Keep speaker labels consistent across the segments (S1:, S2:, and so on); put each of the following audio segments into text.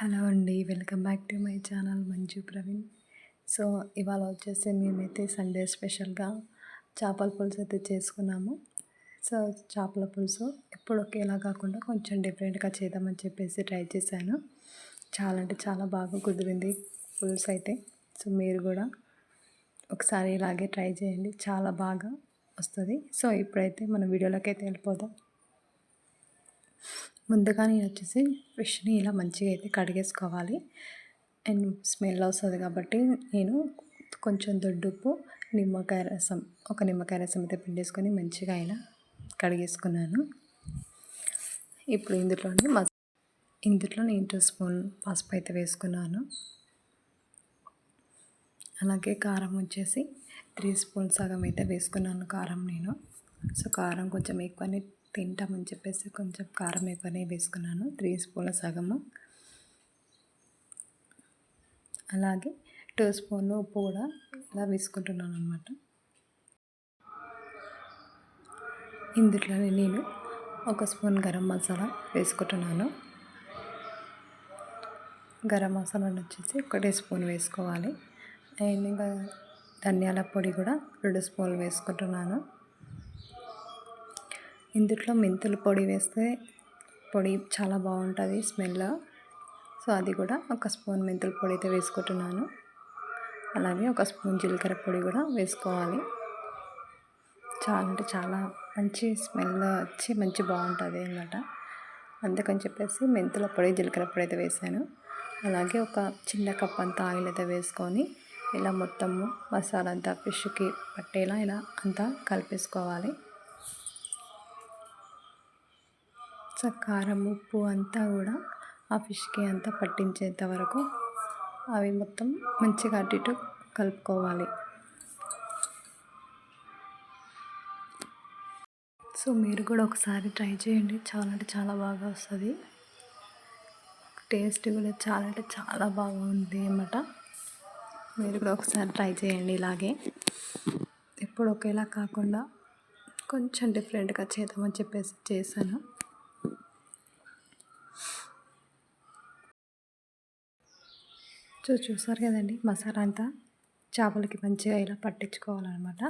S1: Hello అండి welcome back to my channel Manju Praveen. So ఇవాళ వచ్చేసి మేమైతే సండే స్పెషల్గా చేపల పులుసు అయితే చేసుకున్నాము. సో చేపల పులుసు ఎప్పుడు ఒకేలా కాకుండా కొంచెం డిఫరెంట్గా చేద్దామని చెప్పేసి ట్రై చేశాను. చాలా అంటే చాలా బాగా కుదిరింది పులుసు అయితే. సో మీరు కూడా ఒకసారి ఇలాగే ట్రై చేయండి చాలా బాగా వస్తుంది. సో ఇప్పుడైతే మన వీడియోలోకి అయితే వెళ్ళిపోదాం. ముందుగా నేను వచ్చేసి ఫిష్ని ఇలా మంచిగా అయితే కడిగేసుకోవాలి. అండ్ స్మెల్ వస్తుంది కాబట్టి నేను కొంచెం దొడ్డుప్పు నిమ్మకాయ రసం ఒక నిమ్మకాయ రసం అయితే పిండేసుకొని మంచిగా ఇలా కడిగేసుకున్నాను. ఇప్పుడు ఇందులోని మస ఇందులో నేను టూ స్పూన్ పసుపు అయితే వేసుకున్నాను. అలాగే కారం వచ్చేసి త్రీ స్పూన్ సగం అయితే వేసుకున్నాను కారం నేను. సో కారం కొంచెం ఎక్కువనే తింటామని చెప్పేసి కొంచెం కారం ఎక్కువనే వేసుకున్నాను. త్రీ స్పూన్ల సగము. అలాగే టూ స్పూన్ ఉప్పు కూడా ఇలా వేసుకుంటున్నాను అనమాట ఇందులోనే నేను ఒక స్పూన్ గరం మసాలా వేసుకుంటున్నాను. గరం మసాలా వచ్చేసి ఒకటే స్పూన్ వేసుకోవాలి. అండ్ ఇంకా ధనియాల పొడి కూడా రెండు స్పూన్లు వేసుకుంటున్నాను. ఇందులో మెంతుల పొడి వేస్తే పొడి చాలా బాగుంటుంది స్మెల్. సో అది కూడా ఒక స్పూన్ మెంతుల పొడి అయితే వేసుకుంటున్నాను. అలాగే ఒక స్పూన్ జీలకర్ర పొడి కూడా వేసుకోవాలి. చాలా అంటే చాలా మంచి స్మెల్ వచ్చి మంచి బాగుంటుంది అన్నమాట. అందుకని చెప్పేసి మెంతుల పొడి జీలకర్ర పొడి అయితే వేసాను. అలాగే ఒక చిన్న కప్ అంతా ఆయిల్ అయితే వేసుకొని ఇలా మొత్తము మసాలా అంతా ఫిష్కి పట్టేలా ఇలా అంతా కలిపేసుకోవాలి సో కారం ఉప్పు అంతా కూడా ఆ ఫిష్కి అంతా పట్టించేంత వరకు అవి మొత్తం మంచిగా అటు ఇటు కలుపుకోవాలి. సో మీరు కూడా ఒకసారి ట్రై చేయండి. చాలా అంటే చాలా బాగా వస్తుంది. టేస్ట్ కూడా చాలా అంటే చాలా బాగుంది అన్నమాట. మీరు కూడా ఒకసారి ట్రై చేయండి ఇలాగే. ఎప్పుడు ఒకేలా కాకుండా కొంచెం డిఫరెంట్గా చేద్దామని చెప్పేసి చేశాను. సో చూసారు కదండి మసాలా అంతా చేపలకి మంచిగా ఇలా పట్టించుకోవాలన్నమాట.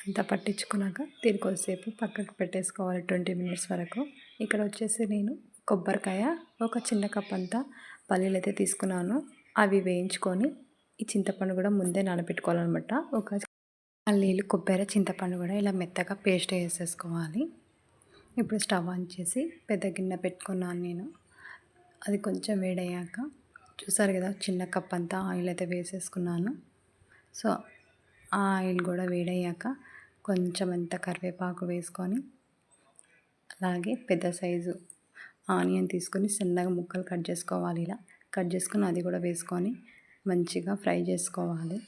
S1: అంతా పట్టించుకున్నాక దీని కొద్దిసేపు పక్కకు పెట్టేసుకోవాలి ట్వంటీ మినిట్స్ వరకు. ఇక్కడ వచ్చేసి నేను కొబ్బరికాయ ఒక చిన్న కప్ అంతా పల్లీలు అయితే తీసుకున్నాను. అవి వేయించుకొని ఈ చింతపండు కూడా ముందే నానబెట్టుకోవాలన్నమాట. ఒక పల్లీలు కొబ్బరి చింతపండు కూడా ఇలా మెత్తగా పేస్ట్ వేసేసుకోవాలి. ఇప్పుడు స్టవ్ ఆన్ చేసి పెద్ద గిన్నె పెట్టుకున్నాను నేను. అది కొంచెం వేడయ్యాక చూసారు కదా చిన్న కప్ అంతా ఆయిల్ అయితే వేసేసుకున్నాను. సో ఆ ఆయిల్ కూడా వేడయ్యాక కొంచెం అంత కరివేపాకు వేసుకొని అలాగే పెద్ద సైజు ఆనియన్ తీసుకొని చిన్నగా ముక్కలు కట్ చేసుకోవాలి ఇలా. కట్ చేసుకొని అది కూడా వేసుకొని మంచిగా ఫ్రై చేసుకోవాలి.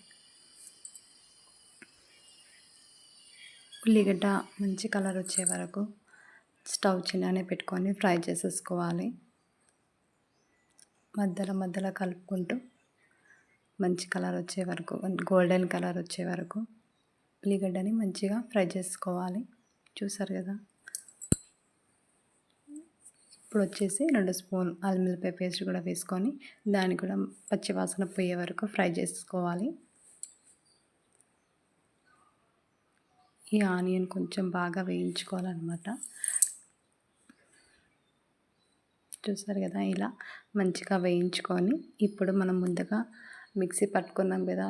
S1: ఉల్లిగడ్డ మంచి కలర్ వచ్చే వరకు స్టవ్ చిన్ననే పెట్టుకొని ఫ్రై చేసేసుకోవాలి. మధ్యలో మధ్యలో కలుపుకుంటూ మంచి కలర్ వచ్చే వరకు గోల్డెన్ కలర్ వచ్చే వరకు ఉల్లిగడ్డని మంచిగా ఫ్రై చేసుకోవాలి. చూసారు కదా? ఇప్పుడు వచ్చేసి రెండు స్పూన్ అల్మిల్లిపాయ పేస్ట్ కూడా వేసుకొని దాన్ని కూడా పచ్చివాసన పోయే వరకు ఫ్రై చేసుకోవాలి. ఈ ఆనియన్ కొంచెం బాగా వేయించుకోవాలన్నమాట. చూసారు కదా ఇలా మంచిగా వేయించుకొని ఇప్పుడు మనం ముందుగా మిక్సీ పట్టుకున్నాం కదా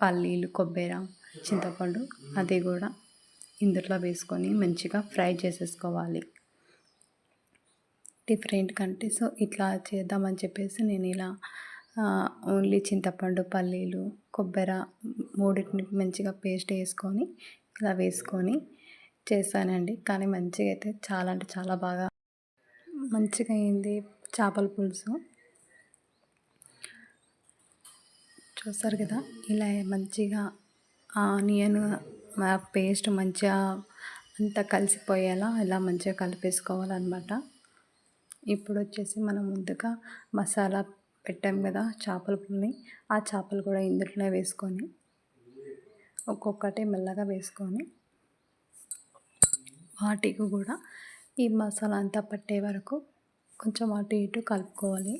S1: పల్లీలు కొబ్బరి చింతపండు అది కూడా ఇందులో వేసుకొని మంచిగా ఫ్రై చేసేసుకోవాలి. డిఫరెంట్ కంటే సో ఇట్లా చేద్దామని చెప్పేసి నేను ఇలా ఓన్లీ చింతపండు పల్లీలు కొబ్బరి మూడింటిని మంచిగా పేస్ట్ వేసుకొని ఇలా వేసుకొని చేశానండి. కానీ మంచిగా అయితే చాలా అంటే చాలా బాగా మంచిగా అయింది చేపల పులుసు. చూస్తారు కదా ఇలా మంచిగా ఆనియన్ పేస్ట్ మంచిగా అంతా కలిసిపోయేలా ఇలా మంచిగా కలిపేసుకోవాలన్నమాట. ఇప్పుడు వచ్చేసి మనం ముందుగా మసాలా పెట్టాం కదా చేపల పుల్ని ఆ చేపలు కూడా ఇందులోనే వేసుకొని ఒక్కొక్కటి మెల్లగా వేసుకొని వాటికి కూడా ఈ మసాలా అంతా పట్టే వరకు కొంచెం అటు ఇటు కలుపుకోవాలి.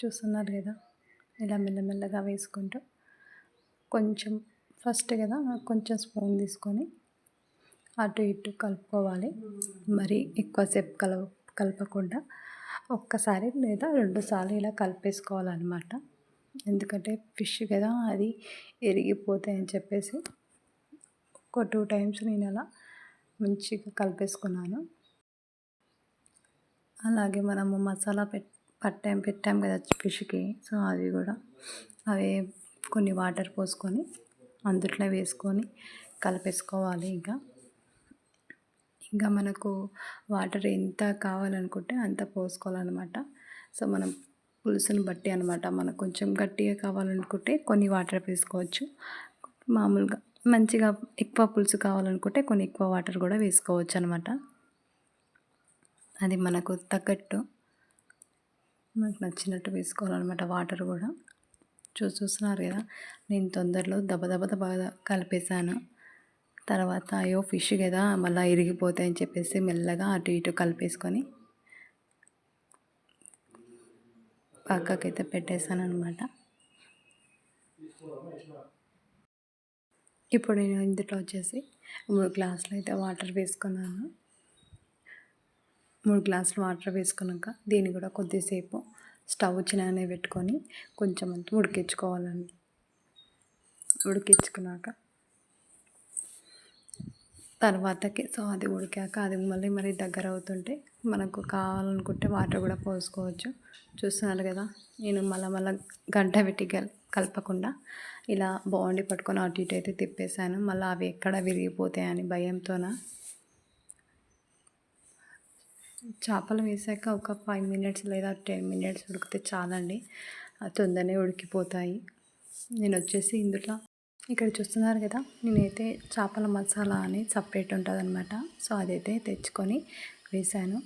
S1: చూస్తున్నారు కదా ఇలా మెల్లమెల్లగా వేసుకుంటూ కొంచెం ఫస్ట్ కదా కొంచెం స్పూన్ తీసుకొని అటు ఇటు కలుపుకోవాలి. మరి ఎక్కువసేపు కల కలపకుండా ఒక్కసారి లేదా రెండుసార్లు ఇలా కలిపేసుకోవాలన్నమాట. ఎందుకంటే ఫిష్ కదా అది ఎరిగిపోతాయి అని చెప్పేసి ఒక టూ టైమ్స్ నేను అలా మంచిగా కలిపేసుకున్నాను. అలాగే మనము మసాలా పెట్ పట్టాం పెట్టాం కదా ఫిష్కి సో అవి కూడా అవి కొన్ని వాటర్ పోసుకొని అందుట్లో వేసుకొని కలిపేసుకోవాలి ఇంకా. ఇంకా మనకు వాటర్ ఎంత కావాలనుకుంటే అంత పోసుకోవాలన్నమాట. సో మనం పులుసుని బట్టి అనమాట మనకు కొంచెం గట్టిగా కావాలనుకుంటే కొన్ని వాటర్ వేసుకోవచ్చు. మామూలుగా మంచిగా ఎక్కువ పులుసు కావాలనుకుంటే కొన్ని ఎక్కువ వాటర్ కూడా వేసుకోవచ్చు అనమాట అది మనకు తగ్గట్టు మనకు నచ్చినట్టు వేసుకోవాలన్నమాట వాటర్ కూడా. చూసి చూస్తున్నారు కదా నేను తొందరలో దబ దబ కలిపేశాను. తర్వాత అయ్యో ఫిష్ కదా మళ్ళీ ఇరిగిపోతాయని చెప్పేసి మెల్లగా అటు ఇటు కలిపేసుకొని పక్కకైతే పెట్టేశాను అనమాట ఇప్పుడు నేను ఇందులో వచ్చేసి మూడు గ్లాసులు అయితే వాటర్ వేసుకున్నాను. మూడు గ్లాసులు వాటర్ వేసుకున్నాక దీన్ని కూడా కొద్దిసేపు స్టవ్ చిన్ననే పెట్టుకొని కొంచెం అంతా ఉడికించుకోవాలండి. ఉడికించుకున్నాక తర్వాతకి సో అది ఉడికాక అది మళ్ళీ మరీ దగ్గర అవుతుంటే మనకు కావాలనుకుంటే వాటర్ కూడా పోసుకోవచ్చు. చూస్తున్నారు కదా నేను మళ్ళీ మళ్ళీ గంట పెట్టి కలపకుండా ఇలా బాగుండి పట్టుకొని అటు ఇటు అయితే తిప్పేశాను. మళ్ళీ అవి ఎక్కడ విరిగిపోతాయని భయంతోన. చేపలు వేసాక ఒక ఫైవ్ మినిట్స్ లేదా టెన్ మినిట్స్ ఉడికితే చాలండి. తొందరనే ఉడికిపోతాయి. నేను వచ్చేసి ఇందులో ఇక్కడ చూస్తున్నారు కదా నేనైతే చేపల మసాలా అని సపరేట్ ఉంటుంది అనమాట సో అదైతే తెచ్చుకొని వేసాను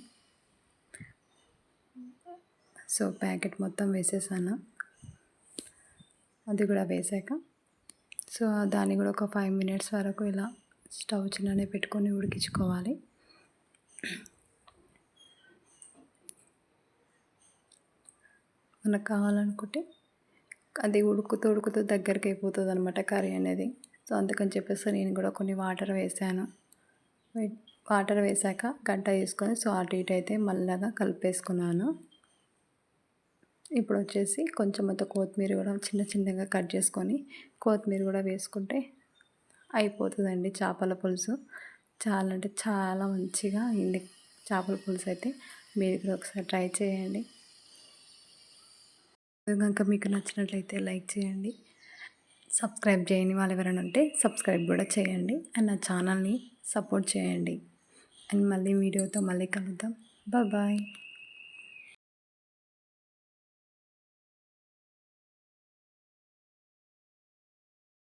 S1: సో ప్యాకెట్ మొత్తం వేసేసాను. అది కూడా వేసాక. సో దాన్ని కూడా ఒక ఫైవ్ మినిట్స్ వరకు ఇలా స్టవ్ చిన్ననే పెట్టుకొని ఉడికించుకోవాలి. మనకు కావాలనుకుంటే అది ఉడుకుతూ ఉడుకుతూ దగ్గరికి అయిపోతుంది అనమాట కర్రీ అనేది. సో అందుకని చెప్పేసి నేను కూడా కొన్ని వాటర్ వేసాను. వాటర్ వేసాక గంట వేసుకొని సో అటు ఇటు అయితే మళ్ళగా కలిపేసుకున్నాను. ఇప్పుడు వచ్చేసి కొంచెం అంత కొత్తిమీర కూడా చిన్న చిన్నగా కట్ చేసుకొని కొత్తిమీర కూడా వేసుకుంటే అయిపోతుందండి చేపల పులుసు. చాలా అంటే చాలా మంచిగా అయింది చేపల పులుసు అయితే. మీరు కూడా ఒకసారి ట్రై చేయండి. కనుక మీకు నచ్చినట్లయితే లైక్ చేయండి. సబ్స్క్రైబ్ చేయని వాళ్ళు ఎవరైనా ఉంటే సబ్స్క్రైబ్ కూడా చేయండి. అండ్ నా ఛానల్ని సపోర్ట్ చేయండి. అండ్ మళ్ళీ వీడియోతో మళ్ళీ కలుద్దాం. బాయ్.